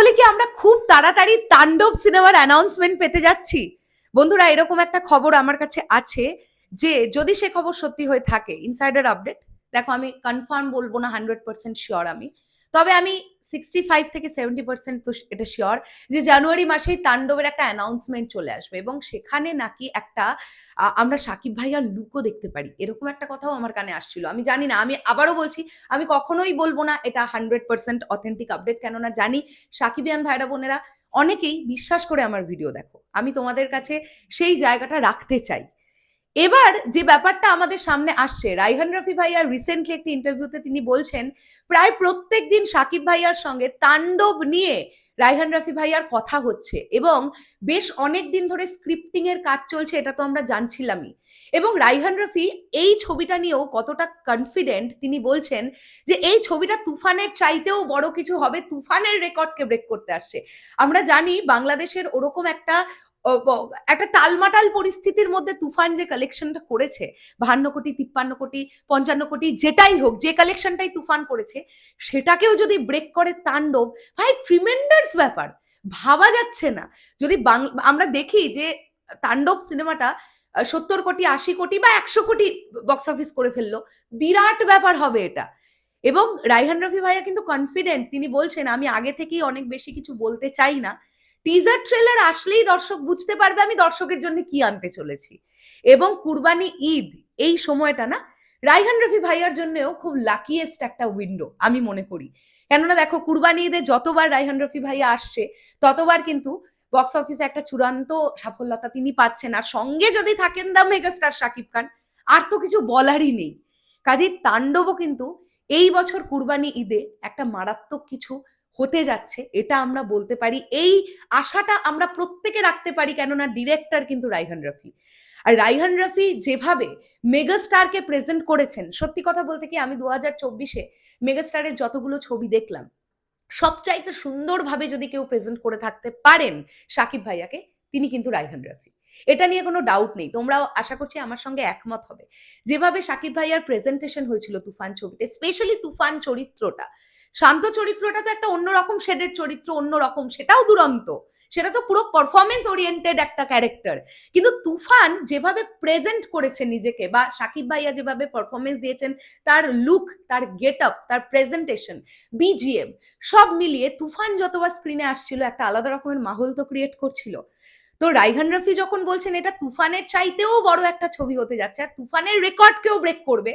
তাহলে কি আমরা খুব তাড়াতাড়ি তাণ্ডব সিনেমার অ্যানাউন্সমেন্ট পেতে যাচ্ছি? বন্ধুরা, এরকম একটা খবর আমার কাছে আছে যে, যদি সে খবর সত্যি হয়ে থাকে ইনসাইডার আপডেট দেখো আমি কনফার্ম বলব না হান্ড্রেড পার্সেন্ট শিওর আমি তবে আমি সিক্সটি ফাইভ থেকে সেভেন্টি পার্সেন্ট তো এটা শিওর যে জানুয়ারি মাসেই তাণ্ডবের একটা অ্যানাউন্সমেন্ট চলে আসবে এবং সেখানে নাকি একটা আমরা সাকিব ভাইয়ার লুকও দেখতে পারি। এরকম একটা কথাও আমার কানে আসছিল। আমি জানি না, আমি আবারও বলছি, আমি কখনোই বলব না এটা হান্ড্রেড পার্সেন্ট অথেন্টিক আপডেট কেননা জানি সাকিবিয়ান ভাইরা, বোনেরা অনেকেই বিশ্বাস করে আমার ভিডিও দেখো। আমি তোমাদের কাছে সেই জায়গাটা রাখতে চাই। এবার যে ব্যাপারটা আমাদের সামনে আসছে রাইহান রফি ভাইয়ার রিসেন্টলি একটি ইন্টারভিউতে তিনি বলছেন, প্রায় প্রত্যেক দিন সাকিব ভাইয়ার সঙ্গে তাণ্ডব নিয়ে রাইহান রফি ভাইয়ার কথা হচ্ছে এবং বেশ অনেক দিন ধরে স্ক্রিপ্টিং এর কাজ চলছে, এটা তো আমরা জানছিলামই। এবং রাইহান রফি এই ছবিটা নিয়েও কতটা কনফিডেন্ট তিনি বলছেন যে এই ছবিটা তুফানের চাইতেও বড় কিছু হবে, তুফানের রেকর্ডকে ব্রেক করতে আসছে। আমরা জানি বাংলাদেশের ওরকম একটা একটা টালমাটাল পরিস্থিতির মধ্যে তুফান যে কালেকশনটা করেছে, বাহান্ন কোটি, তিপ্পান্ন কোটি, পঞ্চান্ন কোটি, যেটাই হোক, যে কালেকশনটাই তুফান করেছে, সেটাকেও যদি ব্রেক করে তাণ্ডব, ভাই ট্রিমেন্ডার্স ব্যাপার। ভাবা যাচ্ছে না। যদি আমরা দেখি যে তাণ্ডব সিনেমাটা সত্তর কোটি, আশি কোটি বা একশো কোটি বক্স অফিস করে ফেলল, বিরাট ব্যাপার হবে এটা। এবং রাইহান রফি ভাইয়া কিন্তু কনফিডেন্ট তিনি বলছেন, আমি আগে থেকেই অনেক বেশি কিছু বলতে চাই না। টিজার ট্রেলার আসলেই দর্শক বুঝতে পারবে আমি দর্শকের জন্য কি আনতে চলেছি। এবং কুরবানি ঈদ এই সময়টা না রাইহান রফি ভাইয়ার জন্যও খুব লাকিয়েস্ট একটা উইন্ডো আমি মনে করি। কেননা দেখো কুরবানি ঈদে যতবার রাইহান রফি ভাইয়া আসছে, ততবার কিন্তু বক্স অফিসে একটা চূড়ান্ত সাফল্যতা তিনি পাচ্ছেন। আর সঙ্গে যদি থাকেন দা মেগাস্টার শাকিব খান, আর তো কিছু বলারই নেই। কাজেই তাণ্ডবও কিন্তু এই বছর কুরবানি ঈদে একটা মারাত্মক কিছু হতে যাচ্ছে, এটা আমরা বলতে পারি। এই আশাটা আমরা প্রত্যেকে রাখতে পারি, কেননা ডিরেক্টর কিন্তু রাইহান রফি। আর রাইহান রফি যেভাবে মেগাস্টারকে প্রেজেন্ট করেছেন, সত্যি কথা বলতে কি আমি দু হাজার চব্বিশে মেগাস্টারের যতগুলো ছবি দেখলাম, সবচাইতে সুন্দরভাবে যদি কেউ প্রেজেন্ট করে থাকতে পারেন সাকিব ভাইয়াকে, তিনি কিন্তু রাইহান রফি। এটা নিয়ে কোনো ডাউট নেই, তোমরাও আশা করছি আমার সঙ্গে একমত হবে। যেভাবে সাকিব ভাইয়ার প্রেজেন্টেশন হয়েছিল তুফান ছবিতে স্পেশালি তুফান চরিত্রটা শান্ত চরিত্রটা তো একটা অন্যরকম শেডের চরিত্র, অন্যরকম, সেটাও দুরন্ত। সেটা তো পুরো পারফরমেন্স ওরিয়েন্টেড একটা ক্যারেক্টার কিন্তু তুফান যেভাবে প্রেজেন্ট করেছে নিজেকে বা সাকিব ভাইয়া যেভাবে পারফরমেন্স দিয়েছেন, তার লুক তার গেট আপ তার প্রেজেন্টেশন বিজিএম সব মিলিয়ে তুফান যতবার স্ক্রিনে আসছিল, একটা আলাদা রকমের মাহল তো ক্রিয়েট করছিল। তো রাইহান রফি যখন বলছেন, এটা তুফানের চাইতেও বড় একটা ছবি হতে যাচ্ছে, আর তুফানের রেকর্ডকেও ব্রেক করবে?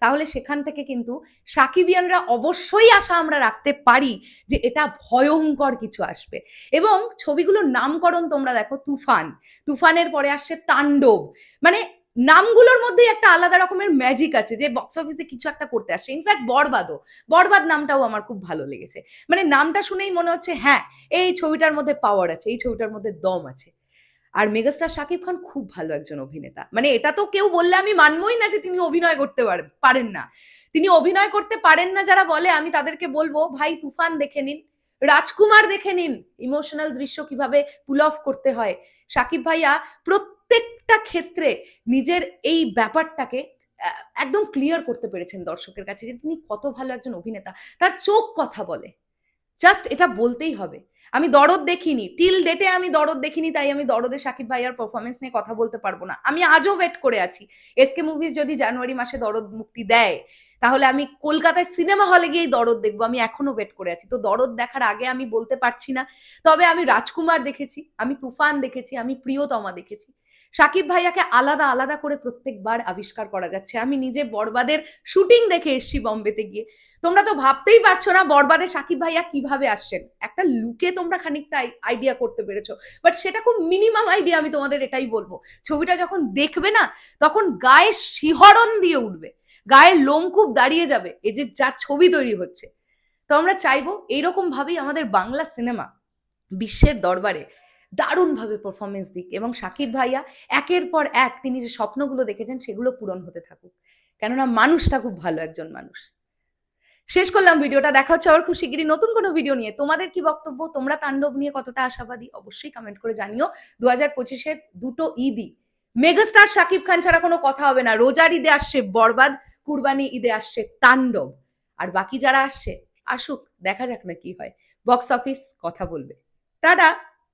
তাহলে সেখান থেকে কিন্তু সাকিবিয়ানরা অবশ্যই আশা আমরা রাখতে পারি যে এটা ভয়ঙ্কর কিছু আসবে। এবং ছবিগুলোর নামকরণ তোমরা দেখো, তুফান। তুফানের পরে আসছে তাণ্ডব। মানে নামগুলোর মধ্যে একটা আলাদা রকমের ম্যাজিক আছে যে বক্স অফিসে কিছু একটা করতে আসছে। ইনফ্যাক্ট বরবাদও। বরবাদ নামটাও আমার খুব ভালো লেগেছে। মানে নামটা শুনেই মনে হচ্ছে হ্যাঁ এই ছবিটার মধ্যে পাওয়ার আছে, এই ছবিটার মধ্যে দম আছে। আর মেগাস্টার শাকিব খান খুব ভালো একজন অভিনেতা। মানে এটা তো কেউ বললে আমি মানবই না যে তিনি অভিনয় করতে পার- পারেন না। তিনি অভিনয় করতে পারেন না যারা বলে, আমি তাদেরকে বলব, ভাই, তুফান দেখে নিন, রাজকুমার দেখে নিন, ইমোশনাল দৃশ্য কীভাবে পুল অফ করতে হয়। সাকিব ভাইয়া প্রত্যেকটা ক্ষেত্রে নিজের এই ব্যাপারটাকে একদম ক্লিয়ার করতে পেরেছেন দর্শকের কাছে যে তিনি কত ভালো একজন অভিনেতা। তার চোখ কথা বলে। জাস্ট এটা বলতেই হবে। আমি দরদ দেখিনি। টিল ডেটে আমি দরদ দেখিনি, তাই আমি দরদে সাকিব ভাইয়ার পারফরমেন্স নিয়ে কথা বলতে পারব না। আমি আজও ওয়েট করে আছি। এসকে মুভিজ যদি জানুয়ারি মাসে দরদ মুক্তি দেয় তাহলে আমি কলকাতায় সিনেমা হলে গিয়েই দরদ দেখব, আমি এখনও ওয়েট করে আছি। তো দরদ দেখার আগে আমি বলতে পারছি না, তবে আমি রাজকুমার দেখেছি, আমি তুফান দেখেছি, আমি প্রিয়তমা দেখেছি। সাকিব ভাইয়াকে আলাদা আলাদা করে প্রত্যেকবার আবিষ্কার করা যাচ্ছে। আমি নিজে বরবাদের শুটিং দেখে এসছি বম্বেতে গিয়ে। তোমরা তো ভাবতেই পারছ না বরবাদে সাকিব ভাইয়া কীভাবে আসছেন। একটা লুকে তোমরা খানিকটা আইডিয়া করতে পেরেছ বাট সেটা খুব মিনিমাম আইডিয়া আমি তোমাদের এটাই বলব। ছবিটা যখন দেখবে না, তখন গায়ে শিহরণ দিয়ে উঠবে। গায়ের লোমকূপ দাঁড়িয়ে যাবে, এই যে যা ছবি তৈরি হচ্ছে। তো আমরা চাইব এইরকম ভাবেই আমাদের বাংলা সিনেমা বিশ্বের দরবারে দারুণভাবে পারফরমেন্স দিক এবং সাকিব ভাইয়া একের পর এক তিনি যে স্বপ্নগুলো দেখেছেন সেগুলো পূরণ হতে থাকুক। কেননা মানুষটা খুব ভালো একজন মানুষ। শেষ করলাম ভিডিওটা, দেখা হচ্ছে আবার খুব শিগগিরই নতুন কোনো ভিডিও নিয়ে। তোমাদের কি বক্তব্য? তোমরা তাণ্ডব নিয়ে কতটা আশাবাদী? অবশ্যই কমেন্ট করে জানিও। দু হাজার পঁচিশের দুটো ঈদই। মেগাস্টার শাকিব খান ছাড়া কোনো কথা হবে না। রোজার ঈদে আসছে বরবাদ। কুরবানি ঈদে আসছে তাণ্ডব। আর বাকি যারা আসছে, আসুক, দেখা যাক না কি হয়। বক্স অফিস কথা বলবে। টাটা!